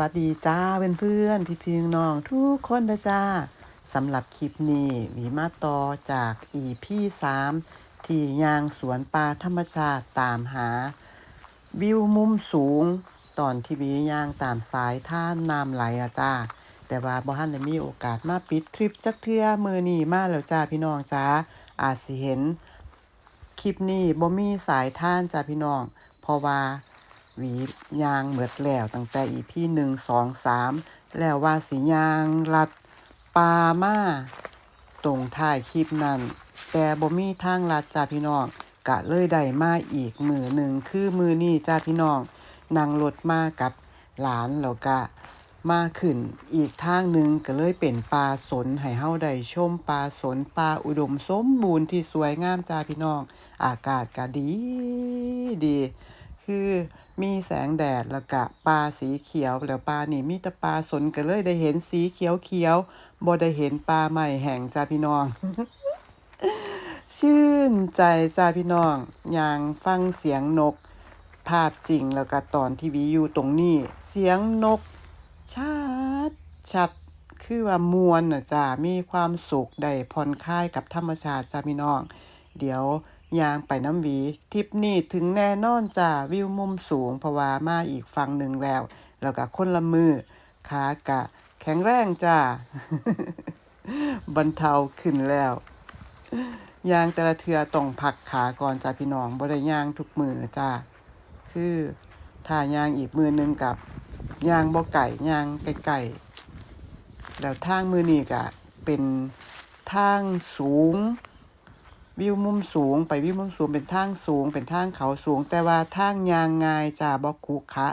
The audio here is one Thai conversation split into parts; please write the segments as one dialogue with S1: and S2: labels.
S1: วัสดีจ้าเพื่อนๆพี่พี่น้องทุกคนนะจ้าสำหรับคลิปนี้วีมาต่อจาก EP 3 ที่ยางสวนป่าธรรมชาติตามหา วิวมุมสูง ตอนที่วียางตามสายท่านน้ำไหลอะจ้าแต่ว่าบ่ทันได้มีโอกาสมาปิดทริปจักเทื่อมือนี้มาแล้วจ้าพี่น้องจ้าอาจสิเห็น คลิปนี้บ่มีสายท่านจ้าพี่น้อง เพราะว่า หวียางเหมือดแล้วตั้งแต่ EP หนึ่งสองสามแล้วว่าสิยางลัดปลามาตรงท้ายคลิปนั้น แต่บ่มีทางลัดจ้าพี่น้องกะเลยได้มาอีกมือหนึ่งคือมือนี้จ้าพี่น้องนั่งรถมากับหลานแล้วก็มาขึ้นอีกทางหนึ่งก็เลยเป็นปลาสนให้เฮาได้ชมปลาสนปลาอุดมสมบูรณ์ที่สวยงามจ้าพี่น้อง อากาศก็ดีดี คือ มีแสงแดดแล้วก็ปลาสีเขียวแล้วปลานี่มีแต่ปลาสนก็เลยได้เห็นสีเขียวเขียวๆบ่ได้เห็นปลาใหม่แห่งจ้าพี่น้อง ชื่นใจจ้าพี่น้องอย่างฟังเสียงนก ภาพจริงแล้วก็ตอนที่วิอยู่ตรงนี้ เสียงนก ชัดชัดคือว่ามวลน่ะจ้ามีความสุขได้ผ่อนคลายกับธรรมชาติจ้าพี่น้อง เดี๋ยว ยางไปน้ำหวี ทิปนี้ถึงแน่นอนจ้าวิวมุมสูงเพราะว่ามาอีกฝั่งหนึ่งแล้ว แล้วก็คนละมือขากะ แข็งแรงจ้าบรรเทาขึ้นแล้วยางแต่ละเทือต้องพักขาก่อนจ้าพี่น้องบ่ได้ย่างทุกมือจ้าคือถ้ายางอีกมือหนึงกับยางบ่ไก่ยางไก่ๆแล้วทางมือนี่ก็เป็นทางสูง วิวมุมสูงไปวิวมุมสูงเป็นทางสูง เป็นทางเขาสูง แต่ว่าทางยางง่ายจ้าบ่คุขะ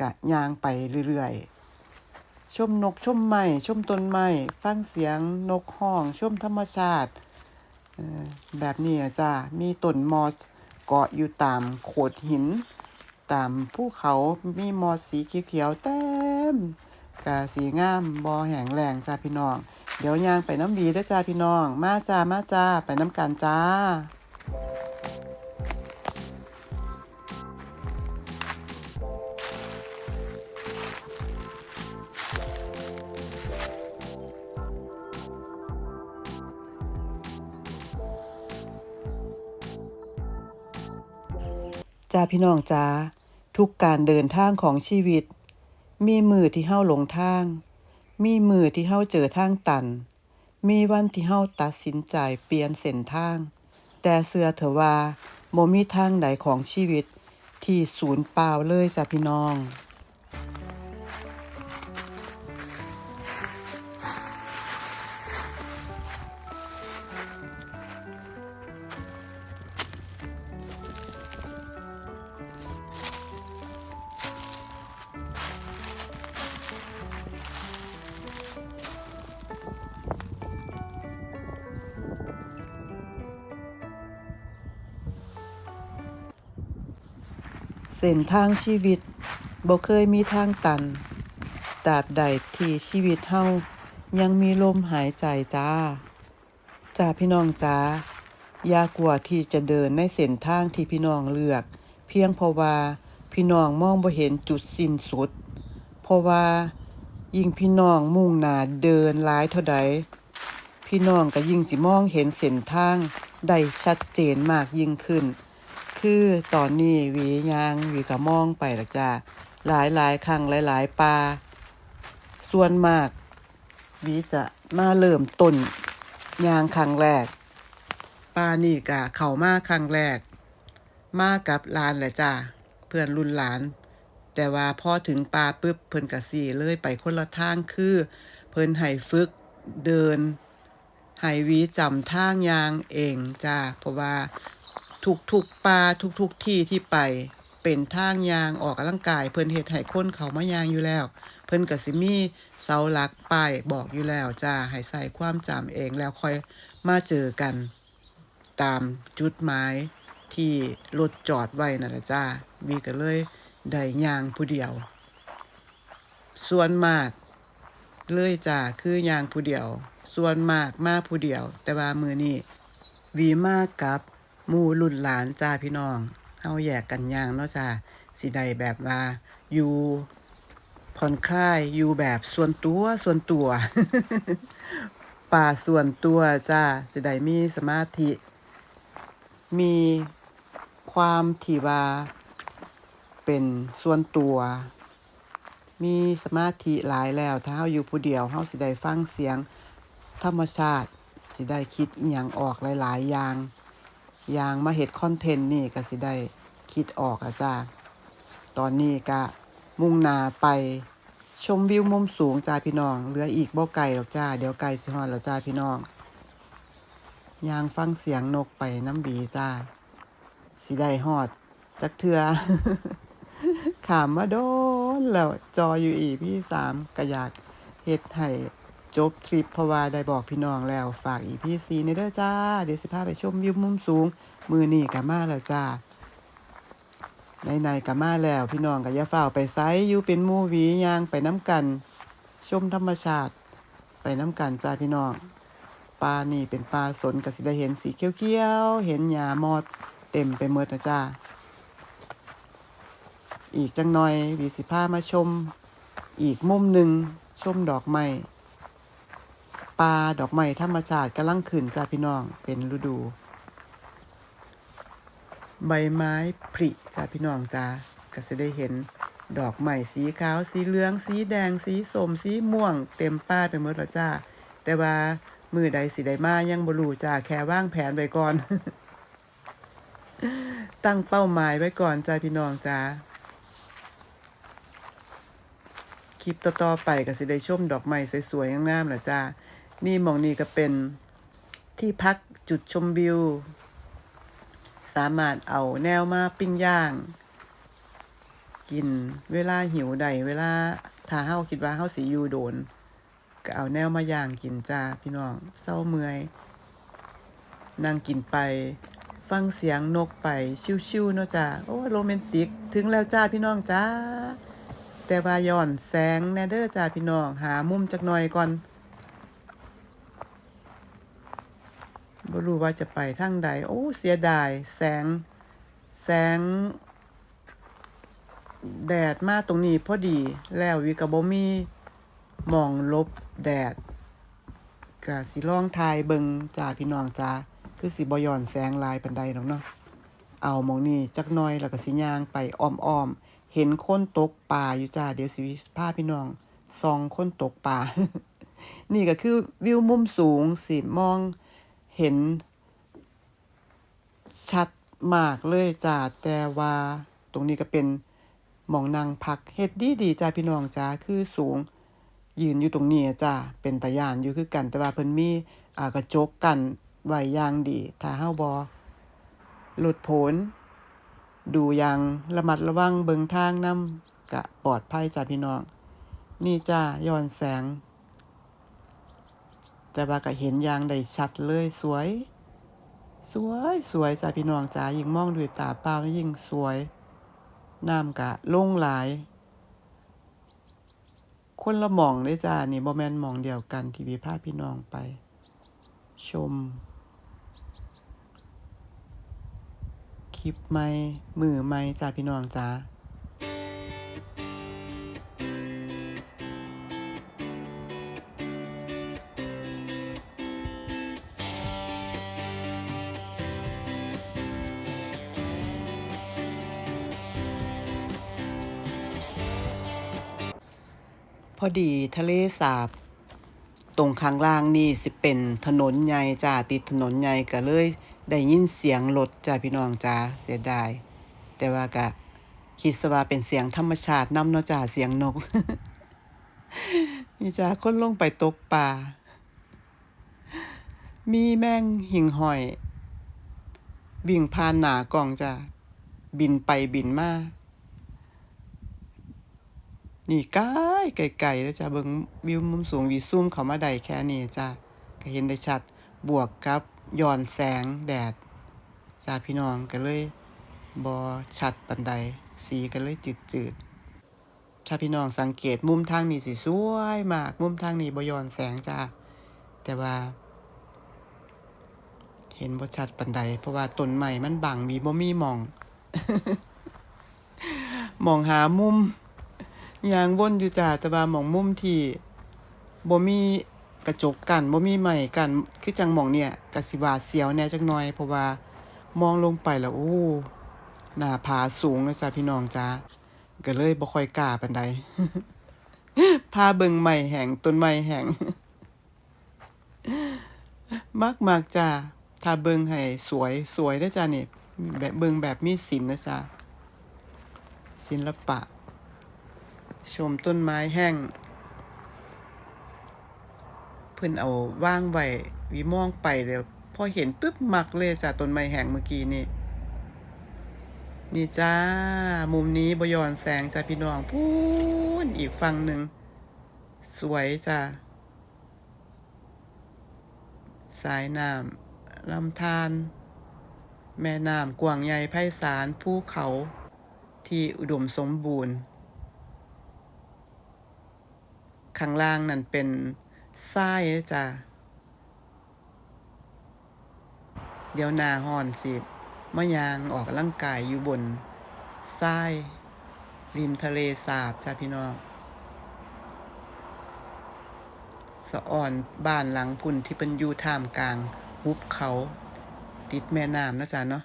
S1: กะยางไปเรื่อยๆ ชมนกชมไม้ชมต้นไม้ฟังเสียงนกห้อง ชมธรรมชาติ แบบนี้จ้ามีต้นมอสเกาะอยู่ตามโขดหิน ตามภูเขามีมอสสีเขียวๆเต็มกาสีงามบอแห้งแรงจ้าพี่น้อง เดี๋ยวยางไปน้ำบีด้อจ้าพี่น้อง มาจ้ามาจ้าไปน้ำกันจ้าจ้าพี่น้องจ้าทุกการเดินทางของชีวิต มีมือที่เฮาหลงทาง มีมือที่เฮาเจอทางตัน มีวันที่เฮาตัดสินใจเปลี่ยนเส้นทาง แต่เสือเถอะว่าบ่มีทางใดของชีวิตที่ศูนย์เปล่าเลยจ้าพี่น้อง ส้นทางชีวิตบ่เคยมีทางตันตราบใดที่ชีวิตเฮายังมีลมหายใจจ้าจ้าพี่น้องจ้าอย่ากลัวที่จะเดินในเส้นทางที่พี่น้องเลือก เพียงเพราะว่าพี่น้องมองบ่เห็นจุดสิ้นสุด เพราะว่ายิ่งพี่น้องมุ่งหน้าเดินหลายเท่าใด พี่น้องก็ยิ่งสิมองเห็นเส้นทางได้ชัดเจนมากยิ่งขึ้น คือตอนนี้หวียางหวีก็มองไปและจ้าหลายหลายครั้งหลายหลายปลาส่วนมากหวีจะมาเริ่มต้นยางครั้งแรกปลานี่กะเข้ามาครั้งแรก มากับลานแหละจ้าเพื่อนรุ่นหลาน แต่ว่าพอถึงปลาปุ๊บเพิ่นกะสี่เลยไปคนละทางคือ เพิ่นให้ฝึกเดินให้หวีจำทางยางเองจ้าเพราะว่า ทุกทุกๆปลาทุกทุกๆที่ที่ไปเป็นทางยางออกกำลังกาย เพิ่นเฮ็ดให้คนเขามายางอยู่แล้ว เพิ่นก็สิมีเสาหลักป้ายบอกอยู่แล้วจ้าให้ใส่ความจำเองแล้วค่อยมาเจอกัน ตามจุดหมายที่รถจอดไว้นั่นแหละจ้าวีก็เลยได้ยางผู้เดียว ส่วนมากเลยจ้าคือยางผู้เดียว ส่วนมากมาผู้เดียว แต่ว่ามือนี้วีมากับ มู่รุ่นหลานจ้าพี่น้องเฮาแยกกันย่างเนาะจ้าสิได้แบบว่าอยู่ผ่อนคลายอยู่แบบส่วนตัวส่วนตัว ป่าส่วนตัวจ้าสิได้มีสมาธิ มีความที่ว่าเป็นส่วนตัว มีสมาธิหลายแล้ว ถ้าเฮาอยู่ผู้เดียวเฮาสิได้ฟังเสียงธรรมชาติ สิได้คิดอีหยังออกหลาย ๆ อย่าง อย่างมาเฮ็ดคอนเทนต์นี่ก็สิได้คิดออกอะจ้าตอนนี้ก็มุ่งหน้าไปชมวิวมุมสูงจ้าพี่น้องเหลืออีกบ่ไกลหรอกจ้าเดี๋ยวไกลสิฮอดแล้วจ้าพี่น้องยางฟังเสียงนกไปน้ำบีจ้าสิได้ฮอดจักเทือขามมาโดนแล้วจออยู่อีพี่สามก็อยากเฮ็ดให้ จบทริปเพราะว่าได้บอกพี่น้องแล้วฝากอีพีซีในเด้อจ้า เดี๋ยวสิพาไปชมวิวมุมสูง มือนี่ก็มาแล้วจ้าในๆก็มาแล้วพี่น้องก็อย่าเฝ้าวไปไซอยู่เป็นมูวียางไปน้ำกัน ชมธรรมชาติ ไปน้ำกันจ้าพี่น้องปลานี่เป็นปลาสนก็สิได้เห็นสีเขียวๆเห็นหญ้ามอดเต็มไปหมดนะจ้าอีกจังหน่อยวีสิพามาชม อีกมุมหนึ่งชมดอกไม้ ปลาดอกไม้ธรรมชาติกำลังขึ้นจ้าพี่น้องเป็นฤดู ใบไม้ผลิจ้าพี่น้องจ้าก็จะได้เห็นดอกไม้สีขาว สีเหลือง สีแดง สีส้มสีม่วง เต็มป้าไปหมดแล้วจ้า แต่ว่ามือใดสีใดมายังบ่รู้จ้าแค่ว่างแผนไว้ก่อน ตั้งเป้าหมายไว้ก่อนจ้าพี่น้องจ้าคลิปต่อๆไปก็สิได้ชมดอกไม้สวยๆงามๆแหละจ้า นี่มองนี่ก็เป็นที่พักจุดชมวิว สามารถเอาแนวมาปิ้งย่าง กินเวลาหิวใดเวลาถ้าเฮาคิดว่าเฮาสิอยู่โดน ก็เอาแนวมาย่างกินจ้าพี่น้องเศร้าเมื่อยนั่งกินไปฟังเสียงนกไปชิวๆเนาะจ้าโอ้โรแมนติก ถึงแล้วจ้าพี่น้องจ้าแต่ว่าย้อนแสงแนเด้อจ้าพี่น้อง หามุมจักหน่อยก่อน บ่รู้ว่าจะไปทางใด โอ้ เสียดาย แสง แสง แดดมาตรงนี้พอดี แล้ววิกะบ่มีหมองลบแดดกะสิลองทายเบิงจ้าพี่น้องจ้าคือสิบ่ย้อนแสงลายปานใดดอกเนาะ เอามองนี้จักน่อยแล้วก็สิย่างไปอ้อมๆ เห็นคนตกปลาอยู่จ้า เดี๋ยวสิพาพี่น้องส่องคนตกปลานี่ก็คือวิวมุมสูงสิมอง เห็น ชัดมากเลยจ้าแต่ว่า ตรงนี้ก็เป็นหมองนางพักเฮ็ดดีดีจ้าพี่น้องจ้าคือสูง ยืนอยู่ตรงนี้จ้าเป็นตายานอยู่คือกันแต่ว่าเพิ่นมีอ่ากระจกกันไว้อย่างดีถ้าเฮาบ่หลุดผล ดูอย่างระมัดระวังเบิงทางนำกะปลอดภัยจ้าพี่น้อง นี่จ้าย้อนแสง แต่ว่าก็เห็นอย่างได้ชัดเลยสวย สวยสวยจ้าพี่น้องจ้ายิ่งมองด้วยตาเปล่าแล้ยิ่งสวยน้ำกะลงหลาย คนละหม่องเลยจ้านี่บ่แมนหม่องเดียวกันทีวิพาพี่น้องไป ชม คลิปใหม่มือใหม่จ้าพี่น้องจ้า พอดีทะเลสาบ ตรงข้างล่างนี่สิเป็นถนนใหญ่จ้าติดถนนใหญ่ก็เลย ได้ยินเสียงรถจ้าพี่น้องจ้าเสียดาย แต่ว่าก็คิดซะว่าเป็นเสียงธรรมชาตินำเนาะจ้าเสียงนก นี่จ้าคนลงไปตกปลามีแมงหิ่งห้อย วิ่งผ่านหน้ากล้องจ้าบินไปบินมา นี่ไกลไกลๆแล้วจ้ะเบิ่งวิวมุมสูงวีซูมเขามาได้แค่นี้จ้ะก็เห็นได้ชัดบวกกับย้อนแสงแดดจ้าพี่น้องก็เลยบ่ชัดปานใดสีก็เลยจืดๆถ้าพี่น้องสังเกตมุมทางนี้สิสวยมาก มุมทางนี้บย้อนแสงจ้าแต่ว่า เห็นบ่ชัดปานใด เพราะว่าต้นไม้มันบังมีบ่มีมอง มองหามุม ยางวนอยู่จ้าแต่ว่าหม่องมุมที่บ่มีกระจกกันบ่มีไม้กันคือจังหม่องเนี่ยก็สิว่าเสียวแน่จักหน่อย เพราะว่ามองลงไปแล้วโอ้หน้าผาสูงนะจ้าพี่น้องจ้าก็เลยบ่ค่อยกล้าปานใดพาเบิ่งไม้แห้งต้นไม้แห้งมักมากจ้าถ้าเบิ่งให้สวยสวยเด้จ้านี่แบบเบิ่งแบบมีศิลป์นะจ้าศิลปะ ชมต้นไม้แห้ง เพิ่นเอาว่างไว้วิมองไปเดี๋ยวพอเห็นปึ๊บมักเลยจ้ะต้นไม้แห้งเมื่อกี้นี่ นี่จ้า มุมนี้บยอนแสงจ้าพี่น้องพูนอีกฝั่งหนึ่ง สวยจ้าสายน้ำลำธารแม่น้ำกว้างใหญ่ไพศาลภูเขาที่อุดมสมบูรณ์ ข้างล่างนั่นเป็นทรายนะจ้ะเดี๋ยวนาห่อนสิมะยางออกกำลังกายอยู่บนทรายริมทะเลสาบจ้ะพี่น้องสะอ่อนบ้านหลังพุ่นที่เป็นอยู่ท่ามกลางหุบเขา ติดแม่น้ำนะจ๊ะเนาะ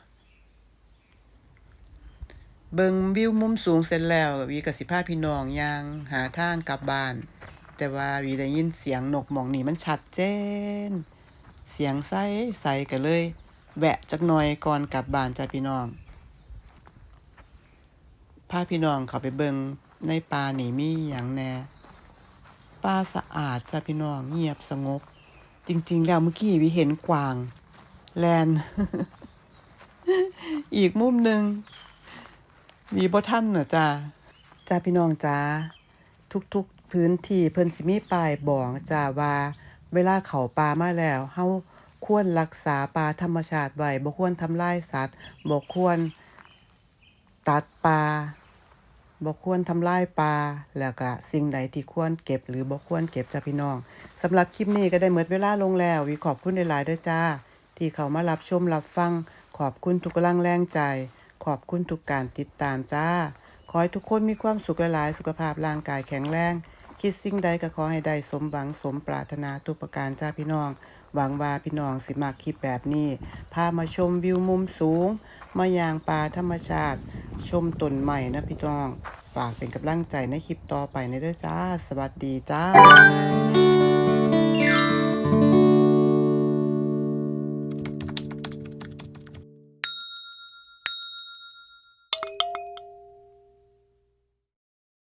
S1: เบิงวิวมุมสูงเสร็จแล้ววีกับสิพาพี่น้องยางหาทางกลับบ้าน แต่ว่าวีได้ยินเสียงนกหมองนี่มันชัดเจน เสียงใสใสก็เลย แวะจักหน่อยก่อนกลับบ้านจ้าพี่น้องพาพี่น้องเขาไปเบิงในป่านี่มีอย่างแน่ป่าสะอาดจ้าพี่น้องเงียบสงบ จริง ๆ แล้วเมื่อกี้วิเห็นกวาง แลน อีกมุมหนึ่งมีบ่ท่านเหรอจ้าจ้าพี่น้องจ้าทุกๆ พื้นที่เพิ่นสิมีป้ายบอกจ้าว่า เวลาเขาป่ามาแล้วเฮาควรรักษาป่าธรรมชาติไว้บ่ควรทำลายสัตว์บ่ควรตัดป่าบ่ควรทำลายป่าแล้วก็สิ่งใดที่ควรเก็บหรือบ่ควรเก็บจ้าพี่น้องสำหรับคลิปนี้ก็ได้หมดเวลาลงแล้ววิขอบคุณหลายๆด้อจ้า ที่เขามารับชมรับฟัง ขอบคุณทุกกำลังแรงใจ ขอบคุณทุกการติดตามจ้า ขอให้ทุกคนมีความสุขหลายๆสุขภาพร่างกายแข็งแรง คิดสิ่งใดก็ขอให้ได้สมหวังสมปรารถนาทุกประการจ้าพี่น้อง หวังว่าพี่น้องสิมากคลิปแบบนี้ พามาชมวิวมุมสูง มายางป่าธรรมชาติ ชมต้นใหม่นะพี่น้อง ฝากเป็นกำลังใจในคลิปต่อไปในเด้อจ้า สวัสดีจ้า